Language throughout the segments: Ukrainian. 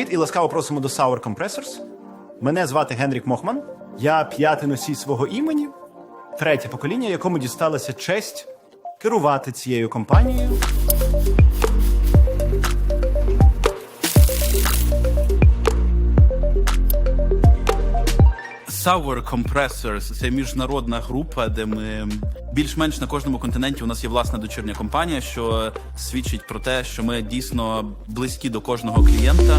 і ласкаво просимо до Sour Compressors. Мене звати Генрік Мохман. Я п'ятий носій свого імені, третє покоління, якому дісталася честь керувати цією компанією. Sour Compressors – це міжнародна група, де ми більш-менш на кожному континенті у нас є власна дочірня компанія, що свідчить про те, що ми дійсно близькі до кожного клієнта.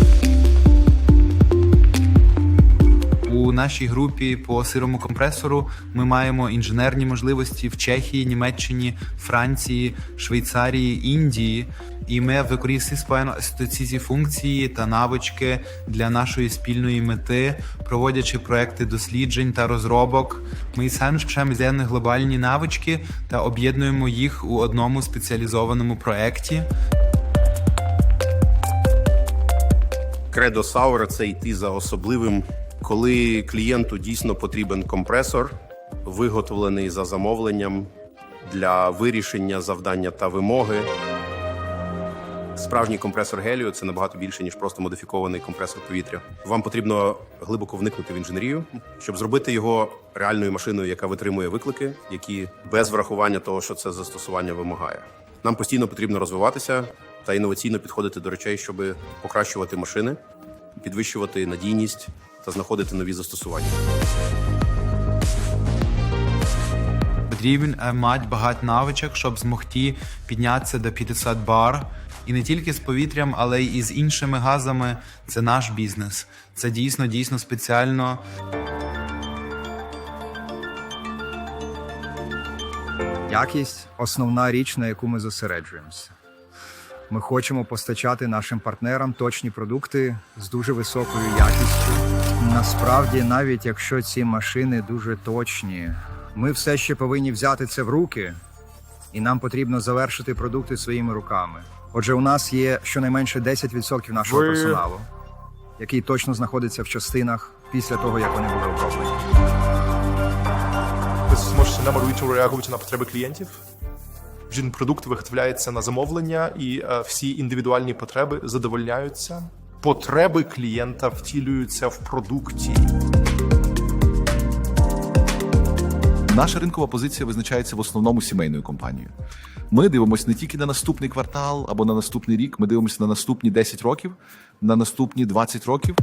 Нашій групі по сирому компресору ми маємо інженерні можливості в Чехії, Німеччині, Франції, Швейцарії, Індії. І ми використовуємо ці функції та навички для нашої спільної мети, проводячи проекти досліджень та розробок. Ми самі вчимо глобальні навички та об'єднуємо їх у одному спеціалізованому проекті. Кредо Саура це йти за особливим, коли клієнту дійсно потрібен компресор, виготовлений за замовленням для вирішення завдання та вимоги. Справжній компресор гелію це набагато більше, ніж просто модифікований компресор повітря. Вам потрібно глибоко вникнути в інженерію, щоб зробити його реальною машиною, яка витримує виклики, які без врахування того, що це застосування вимагає. Нам постійно потрібно розвиватися та інноваційно підходити до речей, щоб покращувати машини, підвищувати надійність та знаходити нові застосування. Потрібен е, мати багато навичок, щоб змогти піднятися до 50 бар. І не тільки з повітрям, але й з іншими газами. Це наш бізнес. Це дійсно дійсно спеціально. Якість основна річ, на яку ми зосереджуємося. Ми хочемо постачати нашим партнерам точні продукти з дуже високою якістю. Насправді, навіть якщо ці машини дуже точні, ми все ще повинні взяти це в руки, і нам потрібно завершити продукти своїми руками. Отже, у нас є щонайменше 10% нашого Ви- персоналу, який точно знаходиться в частинах після того, як вони були оброблені. Ви зможете намалюючо реагувати на потреби клієнтів. Кожен продукт виготовляється на замовлення, і е, всі індивідуальні потреби задовольняються. Потреби клієнта втілюються в продукті. Наша ринкова позиція визначається в основному сімейною компанією. Ми дивимося не тільки на наступний квартал або на наступний рік, ми дивимося на наступні 10 років, на наступні 20 років.